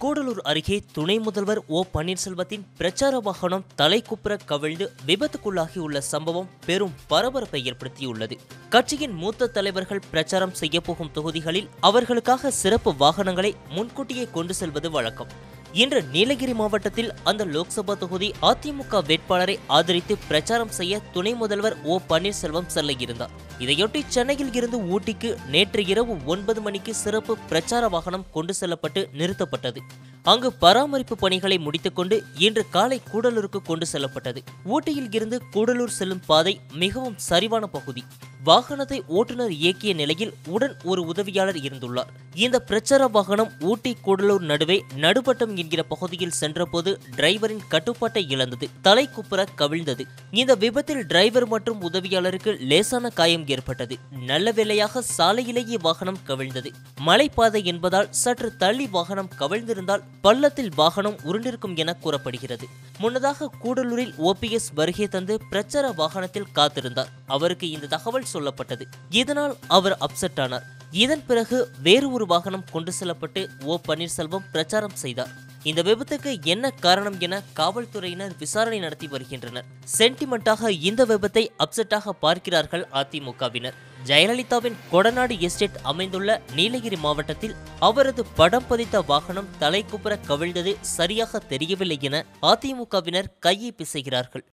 கூடலூர் அருகே துணை முதல்வர் ஓ பன்னீர்செல்வத்தின் பிரச்சார வாகனம் தலைக்குப்புற கவிழ்ந்து விபத்துக்குள்ளாகியுள்ள சம்பவம் பெரும் பரபரப்பை ஏற்படுத்தியுள்ளது. கட்சியின் மூத்த தலைவர்கள் பிரச்சாரம் செய்யப்போகும் தொகுதிகளில் அவர்களுக்காக சிறப்பு வாகனங்களை முன்கூட்டியே கொண்டு செல்வது வழக்கம். இன்று நீலகிரி மாவட்டத்தில் அந்த லோக்சபா தொகுதி அதிமுக வேட்பாளரை ஆதரித்து பிரச்சாரம் செய்ய துணை முதல்வர் ஓ பன்னீர்செல்வம் செல்ல இருந்தார் இதையொட்டி சென்னையில் இருந்து ஊட்டிக்கு நேற்று இரவு ஒன்பது மணிக்கு சிறப்பு பிரச்சார வாகனம் கொண்டு செல்லப்பட்டு நிறுத்தப்பட்டது. அங்கு பராமரிப்பு பணிகளை முடித்துக்கொண்டு இன்று காலை கூடலூருக்கு கொண்டு செல்லப்பட்டது. ஊட்டியில் இருந்து கூடலூர் செல்லும் பாதை மிகவும் சரிவான பகுதி. வாகனத்தை ஓட்டுநர் இயக்கிய நிலையில் உடன் ஒரு உதவியாளர் இருந்துள்ளார். இந்த பிரச்சார வாகனம் ஊட்டி கூடலூர் நடுவே நடுபட்டம் என்கிற பகுதியில் சென்றபோது டிரைவரின் கட்டுப்பாட்டை இழந்தது. தலை குப்புற கவிழ்ந்தது. இந்த விபத்தில் டிரைவர் மற்றும் உதவியாளருக்கு லேசான காயம் ஏற்பட்டது. நல்ல வேளையாக சாலையிலேயே வாகனம் கவிழ்ந்தது. மலைப்பாதை என்பதால் சற்று தள்ளி வாகனம் கவிழ்ந்திருந்தால் பள்ளத்தில் வாகனம் உருண்டிருக்கும் என கூறப்படுகிறது. முன்னதாக கூடலூரில் ஓபிஎஸ் வருகை தந்து பிரச்சார வாகனத்தில் காத்திருந்தார். அவருக்கு இந்த தகவல் சொல்லப்பட்டது. இதனால் அவர் அப்செட் ஆனார். இதன் பிறகு வேறு ஒரு வாகனம் கொண்டு செல்லப்பட்டு ஓ பன்னீர்செல்வம் பிரச்சாரம் செய்தார். இந்த விபத்துக்கு என்ன காரணம் என காவல்துறையினர் விசாரணை நடத்தி வருகின்றனர். சென்டிமெண்டாக இந்த விபத்தை அப்செட்டாக பார்க்கிறார்கள் அதிமுகவினர். ஜெயலலிதாவின் கொடநாடு எஸ்டேட் அமைந்துள்ள நீலகிரி மாவட்டத்தில் அவரது படம் பதித்த வாகனம் தலைக்குப்புற கவிழ்ந்தது சரியாக தெரியவில்லை என அதிமுகவினர் கையை பிசைகிறார்கள்.